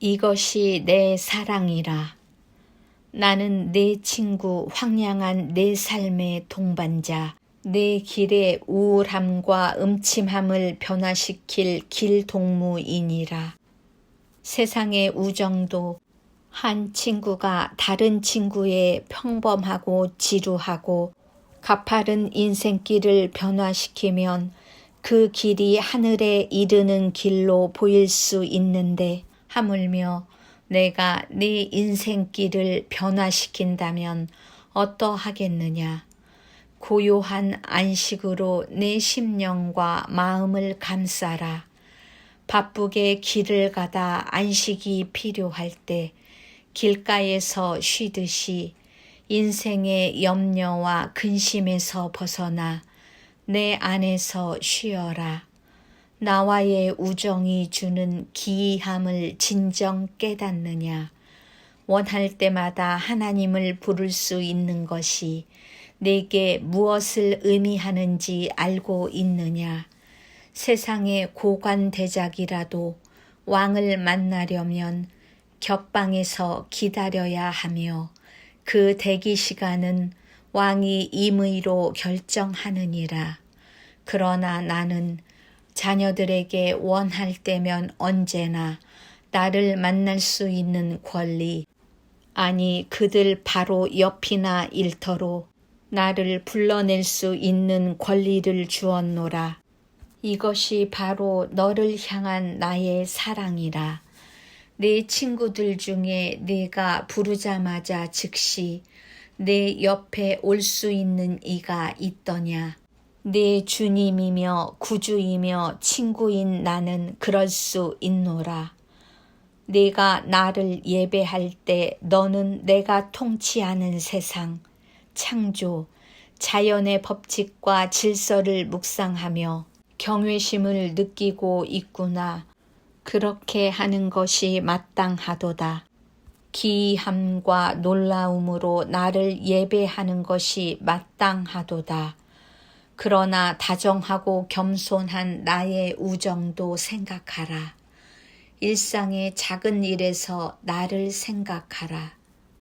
이것이 내 사랑이라. 나는 내 친구 황량한 내 삶의 동반자, 내 길의 우울함과 음침함을 변화시킬 길 동무이니라. 세상의 우정도 한 친구가 다른 친구의 평범하고 지루하고 가파른 인생길을 변화시키면 그 길이 하늘에 이르는 길로 보일 수 있는데 하물며 내가 네 인생길을 변화시킨다면 어떠하겠느냐. 고요한 안식으로 내 심령과 마음을 감싸라. 바쁘게 길을 가다 안식이 필요할 때 길가에서 쉬듯이 인생의 염려와 근심에서 벗어나 내 안에서 쉬어라. 나와의 우정이 주는 기이함을 진정 깨닫느냐. 원할 때마다 하나님을 부를 수 있는 것이 내게 무엇을 의미하는지 알고 있느냐. 세상의 고관대작이라도 왕을 만나려면 격방에서 기다려야 하며 그 대기 시간은 왕이 임의로 결정하느니라. 그러나 나는 자녀들에게 원할 때면 언제나 나를 만날 수 있는 권리, 아니 그들 바로 옆이나 일터로 나를 불러낼 수 있는 권리를 주었노라. 이것이 바로 너를 향한 나의 사랑이라. 내 친구들 중에 네가 부르자마자 즉시 내 옆에 올 수 있는 이가 있더냐. 내 주님이며 구주이며 친구인 나는 그럴 수 있노라. 네가 나를 예배할 때 너는 내가 통치하는 세상, 창조, 자연의 법칙과 질서를 묵상하며 경외심을 느끼고 있구나. 그렇게 하는 것이 마땅하도다. 기이함과 놀라움으로 나를 예배하는 것이 마땅하도다. 그러나 다정하고 겸손한 나의 우정도 생각하라. 일상의 작은 일에서 나를 생각하라.